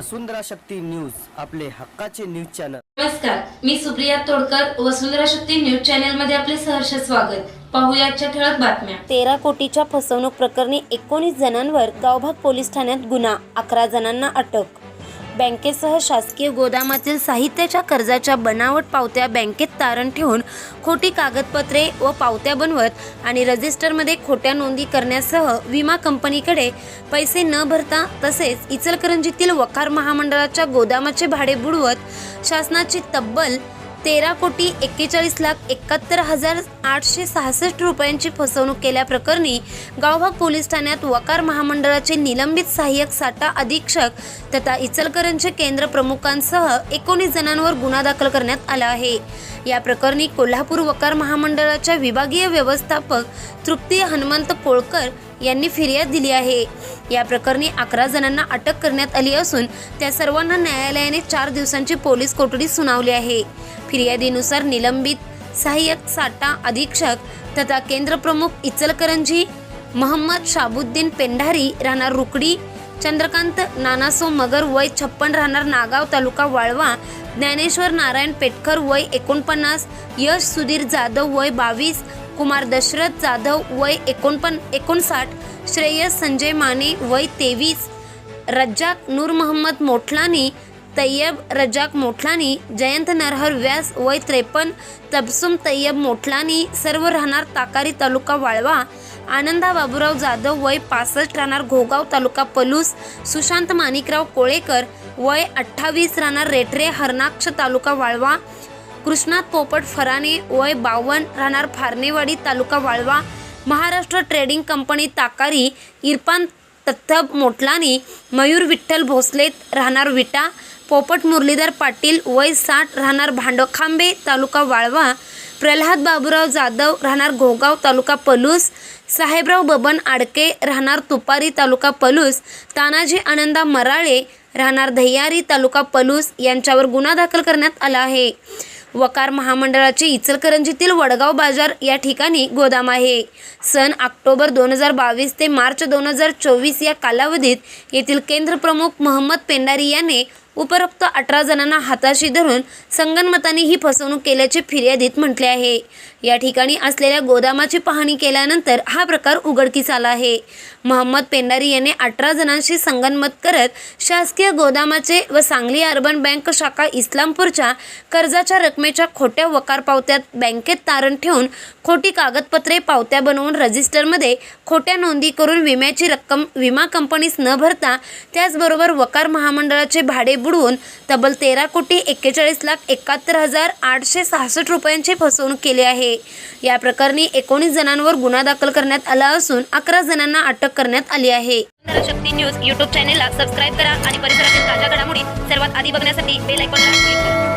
वसुंधरा Shakti news आपले हक्काचे news channel. नमस्कार मी सुप्रिया तोडकर वसुंधरा शक्ती न्यूज चॅनलमध्ये आपले सहर्ष स्वागत. पाहूया आजच्या ठळक बातम्या. तेरा कोटीच्या फसवणूक प्रकरणी एकोणीस जणांवर गावभाग पोलीस ठाण्यात गुन्हा अकरा जणांना अटक. बँकेसह शासकीय गोदामातील साहित्याच्या कर्जाच्या बनावट पावत्या बँकेत तारण ठेवून खोटी कागदपत्रे व पावत्या बनवत आणि रजिस्टरमध्ये खोट्या नोंदी करण्यासह विमा कंपनीकडे पैसे न भरता तसेच इचलकरंजीतील वखार महामंडळाच्या गोदामाचे भाडे बुडवत शासनाची तब्बल तेरा कोटी एक्केचाळीस लाख एकाहत्तर हजार आठशे सहासष्ट रुपयांची फसवणूक केल्याप्रकरणी गावभाग पोलीस ठाण्यात वकार महामंडळाचे निलंबित सहाय्यक साठा अधीक्षक तथा इचलकरांचे केंद्र प्रमुखांसह एकोणीस जणांवर गुन्हा दाखल करण्यात आला आहे. या प्रकरणी कोल्हापूर वकार महामंडळाच्या विभागीय व्यवस्थापक तृप्ती हनुमंत कोळकर यांनी फिर्याद दिली आहे. या प्रकरणी अकरा जणांना अटक करण्यात आली असून त्या सर्वांना न्यायालयाने चार दिवसांची पोलीस कोठडी सुनावली आहे. फिर्यादीनुसार निलंबित सहाय्यक साठा अधीक्षक तथा केंद्रप्रमुख इचलकरंजी मोहम्मद शाबुद्दीन पेंढारी राहणार रुकडी चंद्रकांत नानासो मगर वय छप्पन राहणार नागाव तालुका वाळवा. ज्ञानेश्वर नारायण पेटकर वय एकोणपन्नास यश सुधीर जाधव वय बावीस कुमार दशरथ जाधव वय एकोणपन एकोणसाठ श्रेयस संजय माने वय तेवीस रज्जाक नूर मोहम्मद मोठलानी तय्यब रजाक मोठलानी जयंत नरहर व्यास वय त्रेपन्न तबसुम तय्यब मोठलानी सर्व राहणार ताकारी तालुका वाळवा आनंदा बाबूराव जाधव वय पासष्ट राहणार घोगाव तालुका पलूस सुशांत माणिकराव कोळेकर वय अठ्ठावीस राहणार रेठरे हरणाक्ष तालुका वाळवा कृष्णात पोपट फराने वय बावन्न राहणार फारणेवाडी तालुका वाळवा महाराष्ट्र ट्रेडिंग कंपनी ताकारी इरपान तथ्थब मोटलानी मयूर विठ्ठल भोसलेत राहणार विटा पोपट मुरलीधर पाटील वय साठ राहणार भांडोखांबे तालुका वाळवा. प्रल्हाद बाबूराव जाधव राहणार घोगाव तालुका पलूस. साहेबराव बबन आडके राहणार तुपारी तालुका पलूस. तानाजी आनंदा मराळे राहणार दह्यारी तालुका पलूस. यांच्यावर गुन्हा दाखल करण्यात आला आहे. वकार महामंडळाचे इचलकरंजीतील वडगाव बाजार या ठिकाणी गोदाम आहे. सन ऑक्टोबर दोन हजार बावीस ते मार्च दोन हजार चोवीस या कालावधीत येथील केंद्र प्रमुख मोहम्मद पेंडारी याने उपरोक्त अठरा जणांना हाताशी धरून संगनमताने ही फसवणूक केल्याचे फिर्यादीत म्हटले आहे. या ठिकाणी असलेल्या गोदामाची पाहणी केल्यानंतर हा प्रकार उघडकीस आला आहे. मोहम्मद पेंडारी याने अठरा जणांशी संगनमत करत शासकीय गोदामाचे व सांगली अर्बन बँक शाखा इस्लामपूरच्या कर्जाच्या रकमेच्या खोट्या वकार पावत्यात बँकेत तारण ठेवून खोटी कागदपत्रे पावत्या बनवून रजिस्टरमध्ये खोट्या नोंदी करून विम्याची रक्कम विमा कंपनीस न भरता त्याचबरोबर वकार महामंडळाचे भाडे बुडवून तब्बल तेरा कोटी एक्केचाळीस लाख एकाहत्तर हजार आठशे सहासष्ट रुपयांची फसवणूक केली आहे. या प्रकरणी एकोणीस जणांवर गुन्हा दाखल करण्यात आला असून अकरा जणांना अटक करण्यात आली आहे. शक्ती न्यूज युट्यूब चॅनेलला सबस्क्राईब करा आणि परिसरातील ताज्या घडामोडी सर्वात आधी बघण्यासाठी बेल आयकॉनला क्लिक करा.